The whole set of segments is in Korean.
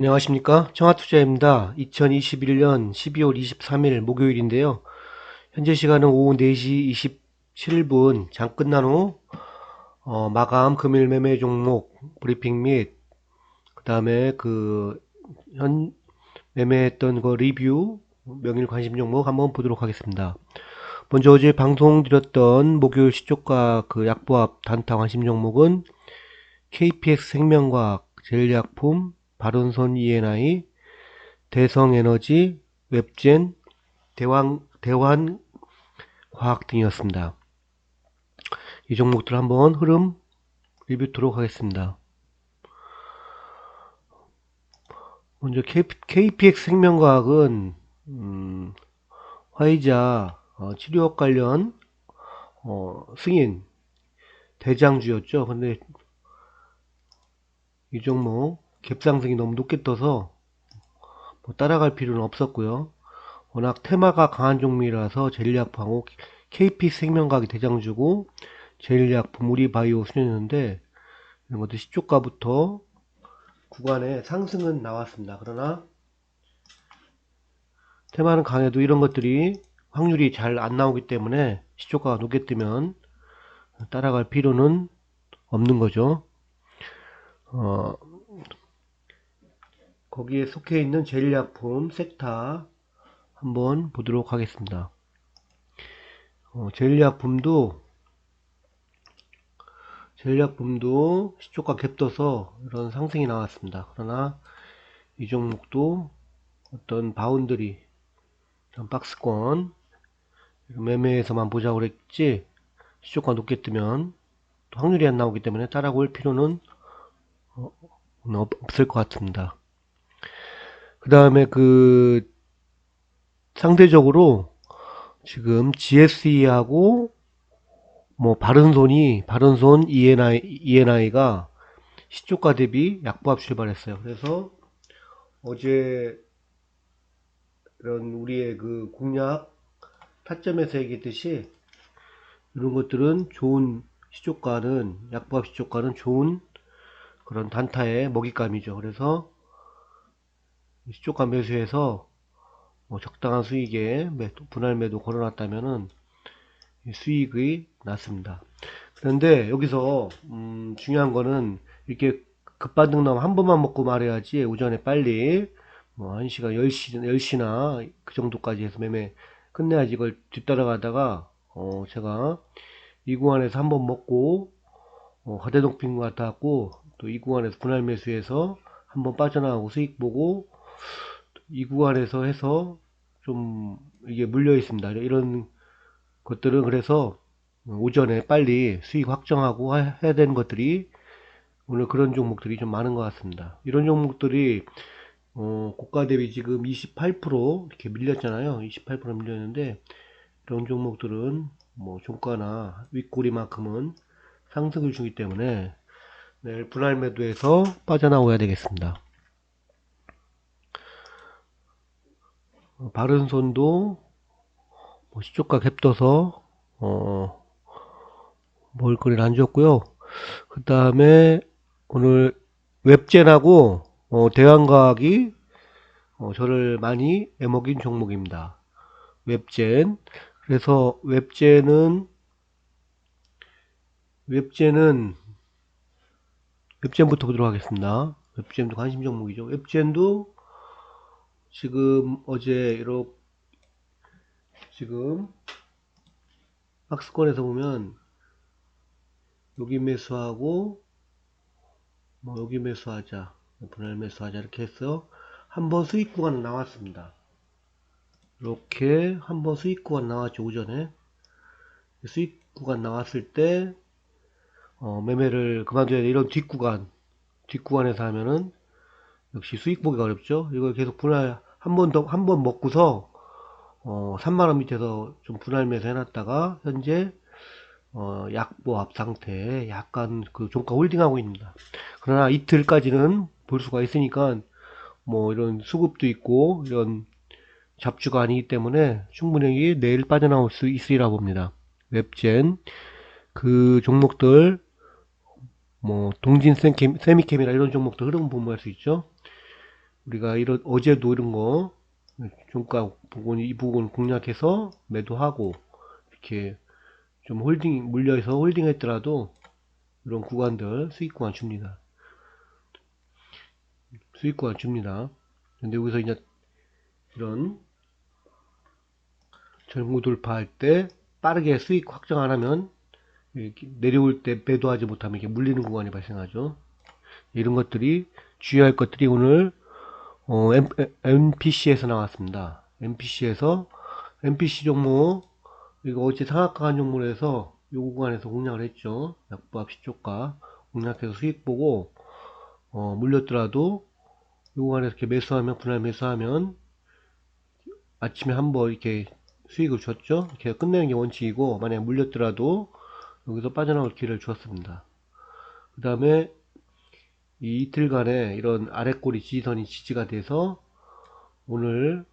안녕하십니까? 청와투자입니다. 2021년 12월 23일 목요일인데요. 현재 시간은 오후 4시 27분 장 끝난 후 어, 마감 금일 매매 종목 브리핑 및 그 다음에 그 현 매매했던 그 리뷰 명일 관심 종목 한번 보도록 하겠습니다. 먼저 어제 방송 드렸던 목요일 시초가 그 약보합 단타 관심 종목은 KPX 생명과학 제일약품 바른손 E&I, 대성에너지, 웹젠, 대왕, 대환 과학 등이었습니다. 이 종목들 한번 흐름 리뷰토록 하겠습니다. 먼저 KPX 생명과학은 음, 화이자 어, 치료업 관련 어, 승인 대장주였죠. 근데 이 종목 갭상승이 너무 높게 떠서 뭐 따라갈 필요는 없었고요. 워낙 테마가 강한 종목이라서 제일약품하고 KP 생명과학이 대장주고 제일약품 우리바이오 수준이었는데 이런 것도 시초가부터 구간에 상승은 나왔습니다. 그러나 테마는 강해도 이런 것들이 확률이 잘 안 나오기 때문에 시초가가 높게 뜨면 따라갈 필요는 없는 거죠. 어, 거기에 속해 있는 제일약품 섹타 한번 보도록 하겠습니다. 어, 제일약품도 제일약품도 시초가 갭떠서 이런 상승이 나왔습니다. 그러나 이 종목도 어떤 바운드리 박스권 매매에서만 보자고 그랬지 시초가 높게 뜨면 확률이 안 나오기 때문에 따라올 필요는 어, 없을 것 같습니다. 그 다음에 그 상대적으로 지금 GSE하고 뭐 바른손이 바른손 ENI ENI가 시초가 대비 약보합 출발했어요. 그래서 어제 이런 우리의 그 공략 타점에서 얘기했듯이 이런 것들은 좋은 시초가는 약보합 시초가는 좋은 그런 단타의 먹잇감이죠. 그래서 시초가 매수해서 뭐 적당한 수익에 매도, 분할 매도 걸어놨다면은 수익이 났습니다. 그런데 여기서 음, 중요한 거는 이렇게 급반등 나면 한 번만 먹고 말해야지 오전에 빨리 뭐 1시간 10시, 10시나 그 정도까지 해서 매매 끝내야지 이걸 뒤따라가다가 어 제가 이 구간에서 한 번 먹고 어 가대동핑 같았고 또 이 구간에서 분할 매수해서 한번 빠져나가고 수익 보고 이 구간에서 해서 좀 이게 물려 있습니다. 이런 것들은 그래서 오전에 빨리 수익 확정하고 해야 되는 것들이 오늘 그런 종목들이 좀 많은 것 같습니다. 이런 종목들이 어, 고가 대비 지금 28% 이렇게 밀렸잖아요. 28% 밀렸는데 이런 종목들은 뭐 종가나 윗꼬리만큼은 상승을 주기 때문에 내일 분할 매도에서 빠져나와야 되겠습니다. 바른 손도 뭐 시초가 갭떠서 어, 먹을거리를 안 줬고요. 그 다음에 오늘 웹젠하고 어, 대왕과학이 어, 저를 많이 애먹인 종목입니다. 웹젠 그래서 웹젠은 웹젠은 웹젠부터 보도록 하겠습니다. 웹젠도 관심 종목이죠. 웹젠도 지금 어제 이렇게 지금 박스권에서 보면 여기 매수하고 뭐 여기 매수하자 분할 매수하자 이렇게 해서 한번 수익 구간 나왔습니다. 이렇게 한번 수익 구간 나왔죠 오전에 수익 구간 나왔을 때 어, 매매를 그만둬야 돼 이런 뒷구간 뒷구간에서 하면은 역시 수익 보기가 어렵죠. 이걸 계속 분할 한 번 더, 한 번 먹고서, 어, 3만원 밑에서 좀 분할 매수 해놨다가, 현재, 어, 약보합 상태에 약간 그 종가 홀딩하고 있습니다. 그러나 이틀까지는 볼 수가 있으니까, 뭐 이런 수급도 있고, 이런 잡주가 아니기 때문에 충분히 내일 빠져나올 수 있으리라 봅니다. 웹젠, 그 종목들, 뭐, 동진 세미캠이나 이런 종목들 흐름 보면 할수 있죠. 우리가 이런 어제도 이런 거 종가 부분 이 부분 공략해서 매도하고 이렇게 좀 홀딩 물려서 홀딩했더라도 이런 구간들 수익 구간 줍니다. 수익 구간 줍니다. 근데 여기서 이제 이런 전고 돌파할 때 빠르게 수익 확정 안 하면 내려올 때 매도하지 못하면 이렇게 물리는 구간이 발생하죠. 이런 것들이 주의할 것들이 오늘 어, MPC에서 나왔습니다. MPC에서 MPC 종목 이거 어제 상한가한 종목에서 요 구간에서 공략을 했죠. 약보합 시초가 공략해서 수익 보고 어, 물렸더라도 요 구간에서 이렇게 매수하면 분할 매수하면 아침에 한번 이렇게 수익을 줬죠. 이렇게 끝내는 게 원칙이고 만약에 물렸더라도 여기서 빠져나올 기회를 주었습니다. 그 다음에 이 이틀간의 이런 아래꼬리 지지선이 지지가 돼서 오늘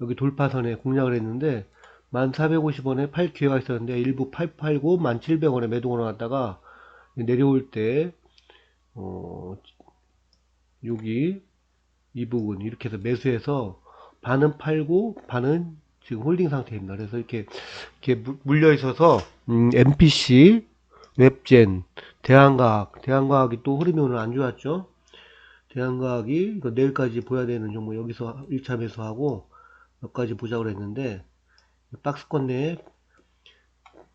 여기 돌파선에 공략을 했는데 1450원에 팔 기회가 있었는데 일부 8팔고 1700원에 매도가 나왔다가 내려올 때 어, 여기 이 부분 이렇게 해서 매수해서 반은 팔고 반은 지금 홀딩 상태입니다. 그래서 이렇게 이렇게 물- 물려 있어서 음, MPC, 웹젠, 대한과학, 대한과학이 또 흐름이 오늘 안 좋았죠. 대한과학이 이거 내일까지 보야 되는 종목 여기서 1차 매수하고 몇 가지 보자고 했는데 박스권 내에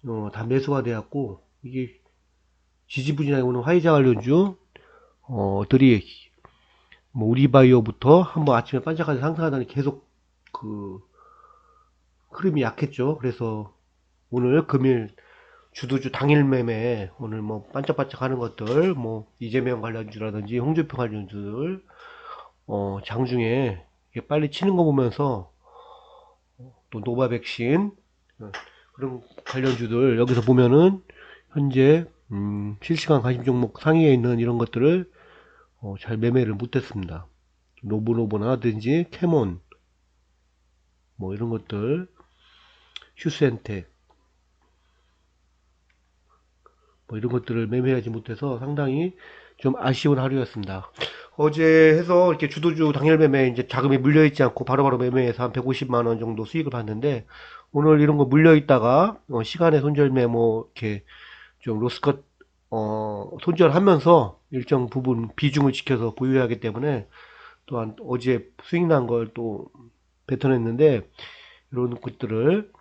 어, 다 매수가 되었고 이게 지지부진하게 오는 화이자 관련주 어, 들이 뭐 우리바이오부터 한번 아침에 반짝하게 상승하더니 계속 그 흐름이 약했죠. 그래서 오늘 금일 주도주 당일 매매 오늘 뭐 반짝반짝 하는 것들 뭐 이재명 관련주라든지 홍준표 관련주들 어 장중에 빨리 치는 거 보면서 또 노바 백신 어, 그런 관련주들 여기서 보면은 현재 음 실시간 관심 종목 상위에 있는 이런 것들을 어, 잘 매매를 못했습니다. 노브노브나든지 캐몬 뭐 이런 것들 휴스엔텍 뭐 이런 것들을 매매하지 못해서 상당히 좀 아쉬운 하루였습니다. 어제 해서 이렇게 주도주 당일 매매 이제 자금이 물려 있지 않고 바로바로 매매해서 한 150만 원 정도 수익을 봤는데 오늘 이런 거 물려 있다가 어, 시간의 손절 매 뭐 이렇게 좀 로스컷 어, 손절하면서 일정 부분 비중을 지켜서 보유하기 때문에 또한 어제 수익 난 걸 또 뱉어냈는데 이런 것들을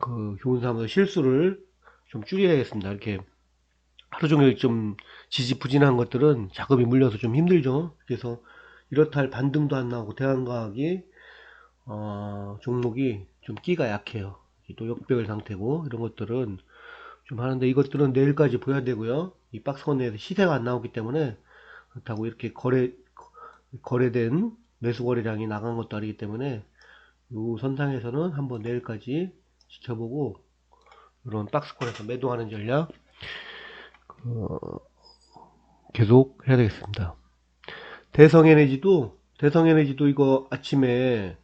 그 교훈 삼아서 실수를 좀 줄여야겠습니다. 이렇게 하루 종일 좀 지지부진한 것들은 자금이 물려서 좀 힘들죠. 그래서 이렇다 할 반등도 안 나오고 대한과학이 어, 종목이 좀 끼가 약해요. 또 역배열 상태고 이런 것들은 좀 하는데 이것들은 내일까지 보야 되고요. 이 박스권 내에서 시세가 안 나오기 때문에 그렇다고 이렇게 거래 거래된 매수 거래량이 나간 것도 아니기 때문에 이 선상에서는 한번 내일까지 지켜보고 이런 박스권에서 매도하는 전략 어, 계속 해야 되겠습니다. 대성에너지도 대성에너지도 이거 아침에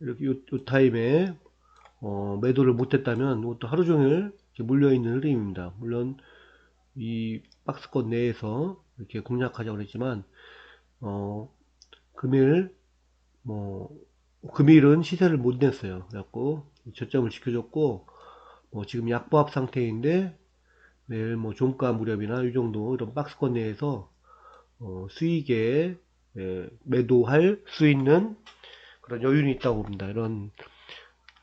이렇게 요, 요 타임에 어, 매도를 못했다면 이것도 하루 종일 이렇게 물려 있는 흐름입니다. 물론 이 박스권 내에서 이렇게 공략하자고 그랬지만 어, 금일 뭐 금일은 시세를 못 냈어요. 그래갖고 저점을 지켜줬고 뭐 지금 약보합 상태인데 내일 뭐 종가 무렵이나 이 정도 이런 박스권 내에서 어, 수익에 예, 매도할 수 있는 그런 여유는 있다고 봅니다. 이런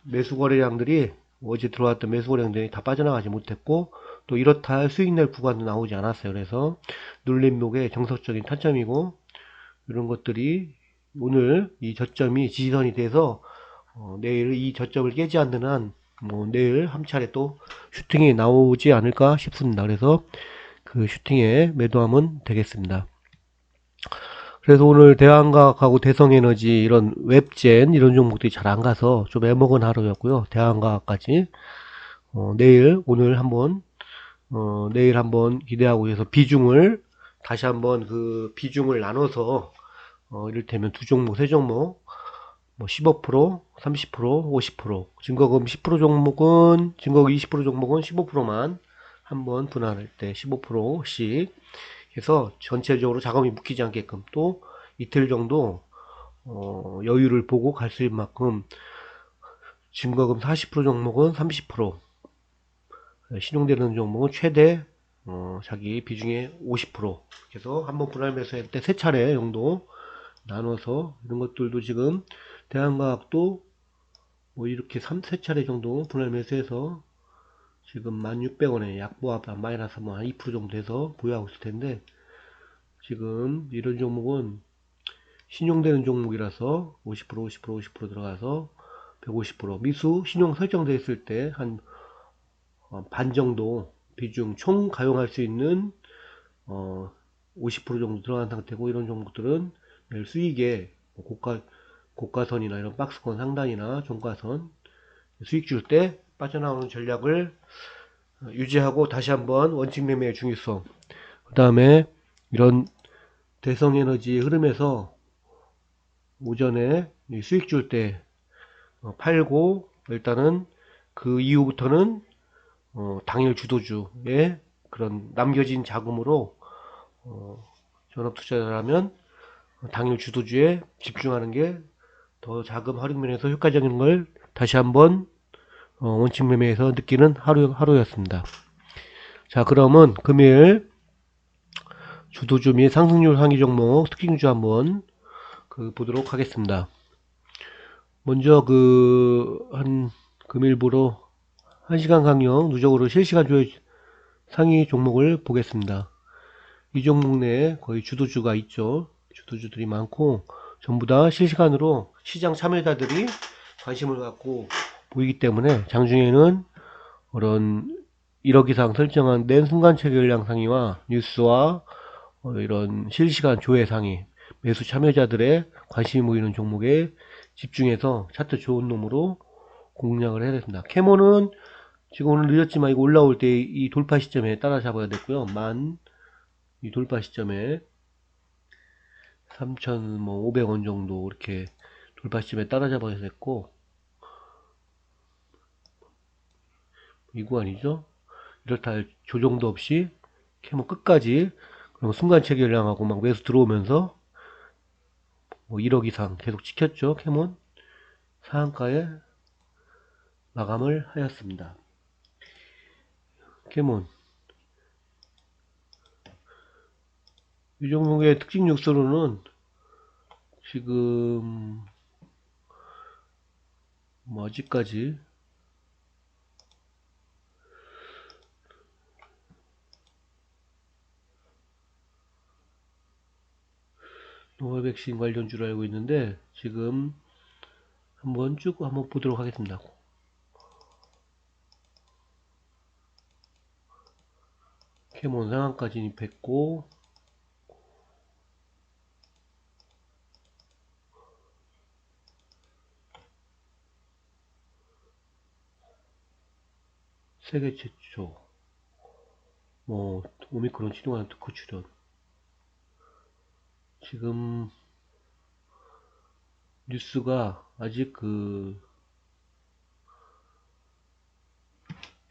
매수 거래량들이 어제 들어왔던 매수 거래량들이 다 빠져나가지 못했고 또 이렇다 할 수익 낼 구간도 나오지 않았어요. 그래서 눌림목의 정석적인 타점이고 이런 것들이 오늘 이 저점이 지지선이 돼서 어, 내일 이 저점을 깨지 않는 한 뭐 내일 한 차례 또 슈팅이 나오지 않을까 싶습니다. 그래서 그 슈팅에 매도하면 되겠습니다. 그래서 오늘 대한과학하고 대성에너지 이런 웹젠 이런 종목들이 잘 안 가서 좀 애먹은 하루였고요. 대한과학까지 어, 내일 오늘 한번 어, 내일 한번 기대하고 해서 비중을 다시 한번 그 비중을 나눠서 어, 이를테면 두 종목, 세 종목 뭐 15%, 30%, 50% 증거금 10% 종목은 증거금 20% 종목은 15%만 한번 분할할 때 15%씩 해서 전체적으로 자금이 묶이지 않게끔 또 이틀 정도 어, 여유를 보고 갈 수 있는 만큼 증거금 40% 종목은 30% 신용되는 종목은 최대 어, 자기 비중의 50% 그래서 한번 분할 매수할 때 세 차례 정도 나눠서 이런 것들도 지금 대한과학도 뭐 이렇게 3, 세 차례 정도 분할 매수해서 지금 1600원에 약보합 마이너스 뭐 한2% 정도 돼서 보유하고 있을 텐데 지금 이런 종목은 신용되는 종목이라서 50% 50% 50% 들어가서 150% 미수 신용 설정되어 있을 때 한 반 정도 비중 총 가용할 수 있는 어, 50% 정도 들어간 상태고 이런 종목들은 내일 수익에 뭐 고가 고가선이나 이런 박스권 상단이나 종가선 수익 줄 때 빠져나오는 전략을 유지하고 다시 한번 원칙 매매의 중요성 그 다음에 이런 대성 에너지 흐름에서 오전에 이 수익 줄때 어, 팔고 일단은 그 이후부터는 어, 당일 주도주의 그런 남겨진 자금으로 어, 전업 투자자라면 당일 주도주에 집중하는 게 더 자금 활용 면에서 효과적인 걸 다시 한번 어, 원칙 매매에서 느끼는 하루, 하루였습니다. 자, 그러면 금일 주도주 및 상승률 상위 종목 특징주 한번 그 보도록 하겠습니다. 먼저 그 한 금일부로 1시간 강령 누적으로 실시간 조회 상위 종목을 보겠습니다. 이 종목 내에 거의 주도주가 있죠. 주도주들이 많고 전부 다 실시간으로 시장 참여자들이 관심을 갖고 보이기 때문에 장중에는 그런 1억 이상 설정한 낸 순간 체결량 상위와 뉴스와 어, 이런 실시간 조회 상위 매수 참여자들의 관심이 모이는 종목에 집중해서 차트 좋은 놈으로 공략을 해야 됩니다. 캐모는 지금 오늘 늦었지만 이거 올라올 때 이 돌파 시점에 따라잡아야 됐고요. 만 이 돌파 시점에 3,500원 정도 이렇게 돌파 시점에 따라잡아야 됐고 이 구간이죠. 이렇다 할 조정도 없이 캐모 끝까지 그럼 순간 체결량하고 막 매수 들어오면서 뭐 1억 이상 계속 지켰죠. 캐몬 상한가에 마감을 하였습니다. 캐몬 이 종목의 특징 요소로는 지금 뭐 아직까지 노화 백신 관련주로 알고 있는데 지금 한번 쭉 한번 보도록 하겠습니다. 캐몬 상한가 진입했고 세계 최초. 뭐 오미크론 치료하는 특허 출연. 지금 뉴스가 아직 그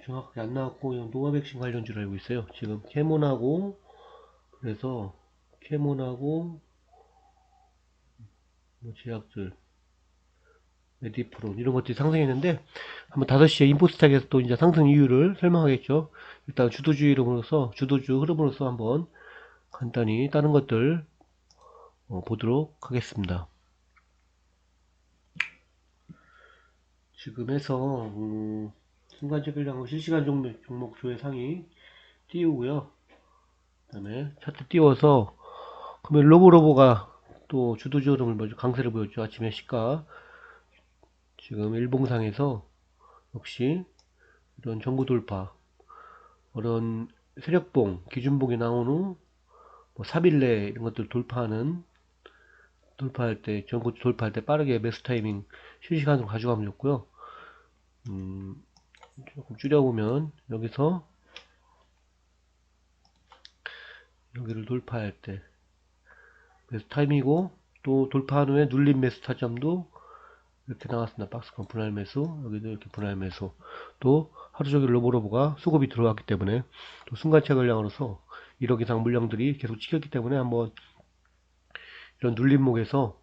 정확하게 안 나왔고 그냥 노화 백신 관련주로 알고 있어요. 지금 캐몬하고 그래서 캐몬하고 뭐 제약들 메디프론 이런 것들이 상승했는데 한번 5시에 인포스탁에서 또 이제 상승 이유를 설명하겠죠. 일단 주도주 이름으로서 주도주 흐름으로서 한번 간단히 다른 것들 어, 보도록 하겠습니다. 지금 해서 음, 순간체결량하고 실시간 종목, 종목 조회 상위 띄우고요. 그 다음에 차트 띄워서 그러면 로보로보가 또 주도주 흐름을 먼저 강세를 보였죠. 아침에 시가 지금 일봉상에서 역시 이런 정구 돌파 이런 세력봉 기준봉이 나온 후 뭐 3일 내 이런 것들 돌파하는 돌파할 때, 전고 돌파할 때 빠르게 매수 타이밍 실시간으로 가져가면 좋고요. 음, 조금 줄여보면, 여기서, 여기를 돌파할 때, 매수 타이밍이고, 또 돌파한 후에 눌린 매수 타점도 이렇게 나왔습니다. 박스권 분할 매수, 여기도 이렇게 분할 매수. 또 하루 종일 로보로보가 수급이 들어왔기 때문에 또 순간 체결량으로서 1억 이상 물량들이 계속 찍혔기 때문에 한번 이런 눌림목에서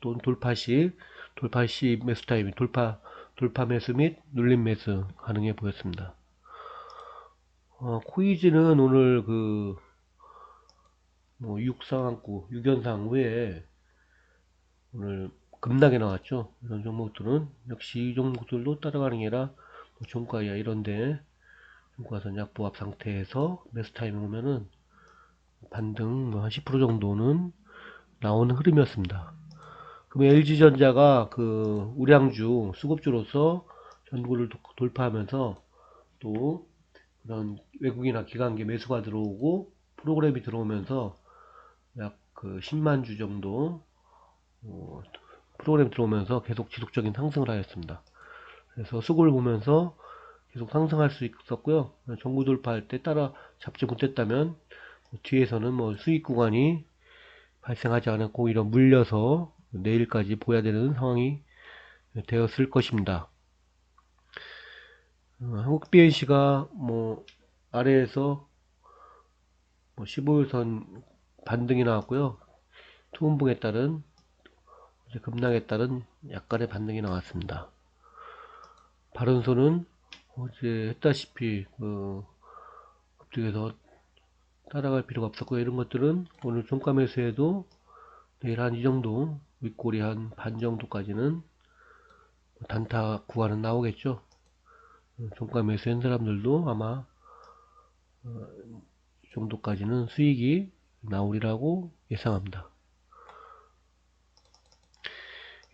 또 돌파 시 돌파 시 매수 타임 돌파 돌파 매수 및 눌림 매수 가능해 보였습니다. 어, 코이즈는 오늘 그, 뭐, 육상한구, 육연상 후에 오늘 급락에 나왔죠. 이런 종목들은 역시 이 종목들도 따라가는 게 아니라 뭐 종가야 이런데 종가선 약보합 상태에서 매수 타이밍 오면은 반등 뭐 한10% 정도는 나오는 흐름이었습니다. 그럼 LG전자가 그 우량주 수급주로서 전구를 도- 돌파하면서 또 그런 외국이나 기관계 매수가 들어오고 프로그램이 들어오면서 약 그 10만 주 정도 어, 프로그램 들어오면서 계속 지속적인 상승을 하였습니다. 그래서 수급을 보면서 계속 상승할 수 있었고요. 정구 돌파할 때 따라 잡지 못했다면 뒤에서는 뭐 수익 구간이 발생하지 않았고 이런 물려서 내일까지 보야 되는 상황이 되었을 것입니다. 어, 한국 BNC가 뭐 아래에서 뭐 15일선 반등이 나왔고요. 투움봉에 따른 급락에 따른 약간의 반등이 나왔습니다. 바른손은 어제 했다시피 그 급등해서 따라갈 필요가 없었고 이런 것들은 오늘 종가 매수에도 내일 한 이 정도 윗골이 한반 정도까지는 단타 구간은 나오겠죠. 어, 종가 매수한 사람들도 아마 어, 이 정도까지는 수익이 나오리라고 예상합니다.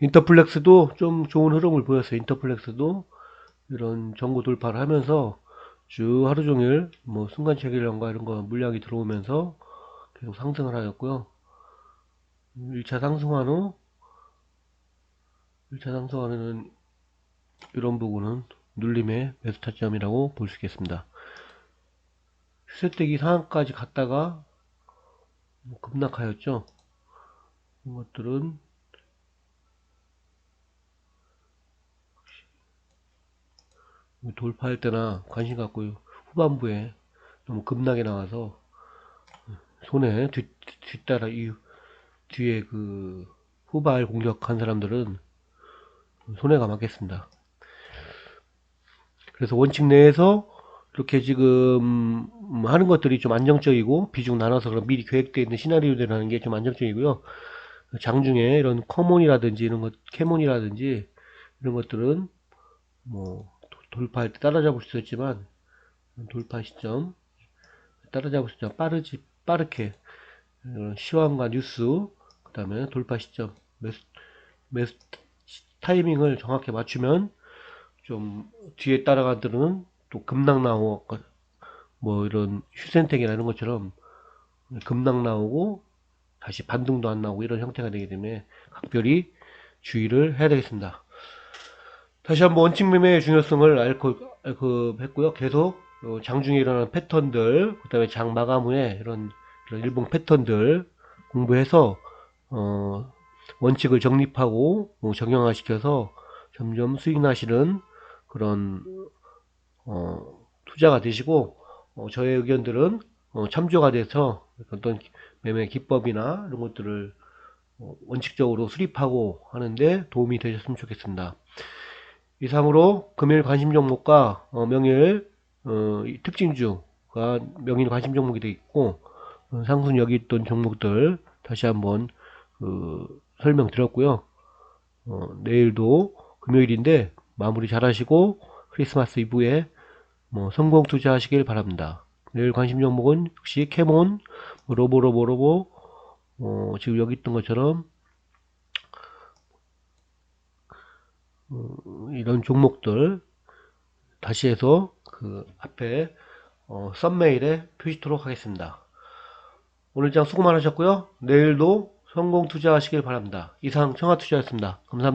인터플렉스도 좀 좋은 흐름을 보였어요. 인터플렉스도 이런 정고 돌파를 하면서 쭉 하루 종일 뭐 순간 체결량과 이런 거 물량이 들어오면서 계속 상승을 하였고요. 1차 상승한 후 1차 상승하는 이런 부분은 눌림의 매수 타점이라고 볼 수 있겠습니다. 휴세대기 상한까지 갔다가 뭐 급락하였죠. 이것들은 돌파할 때나 관심 갖고 후반부에 너무 급락이 나와서 손에 뒤, 뒤따라 이 뒤에 그 후발 공격한 사람들은 손해가 많겠습니다. 그래서 원칙 내에서 이렇게 지금 하는 것들이 좀 안정적이고 비중 나눠서 그런 미리 계획되어 있는 시나리오들하는 게 좀 안정적이고요. 장중에 이런 커몬이라든지 이런 것, 캐몬이라든지 이런 것들은 뭐 도- 돌파할 때 따라잡을 수 있었지만 돌파 시점 따라잡을 수 있죠. 빠르지 빠르게 어, 시황과 뉴스 그 다음에 돌파 시점 매수, 매수 타이밍을 정확히 맞추면 좀 뒤에 따라가들은 또 급락 나오고 뭐 이런 휴센텍이나 이런 것처럼 급락 나오고 다시 반등도 안 나오고 이런 형태가 되기 때문에 각별히 주의를 해야 되겠습니다. 다시 한번 원칙 매매의 중요성을 알고, 알고 했고요. 계속 어, 장중에 일어나는 패턴들, 그 다음에 장 마감 후에 이런, 이런 일봉 패턴들 공부해서 어, 원칙을 정립하고 어, 정형화시켜서 점점 수익 나시는 그런 어, 투자가 되시고 어, 저의 의견들은 어, 참조가 돼서 어떤 매매 기법이나 이런 것들을 어, 원칙적으로 수립하고 하는데 도움이 되셨으면 좋겠습니다. 이상으로 금일 관심 종목과 어, 명일 어, 이 특징주가 명일 관심 종목이 되어 있고 어, 상승 여기 있던 종목들 다시 한번 그, 설명드렸고요. 어, 내일도 금요일인데 마무리 잘 하시고 크리스마스 이브에 뭐 성공 투자하시길 바랍니다. 내일 관심 종목은 역시 캐몬, 뭐 로보 로보 로보 어, 지금 여기 있던 것처럼 이런 종목들 다시 해서 그 앞에 어, 썸메일에 표시토록 하겠습니다. 오늘 장 수고 많으셨고요. 내일도 성공 투자하시길 바랍니다. 이상 청하투자였습니다. 감사합니다.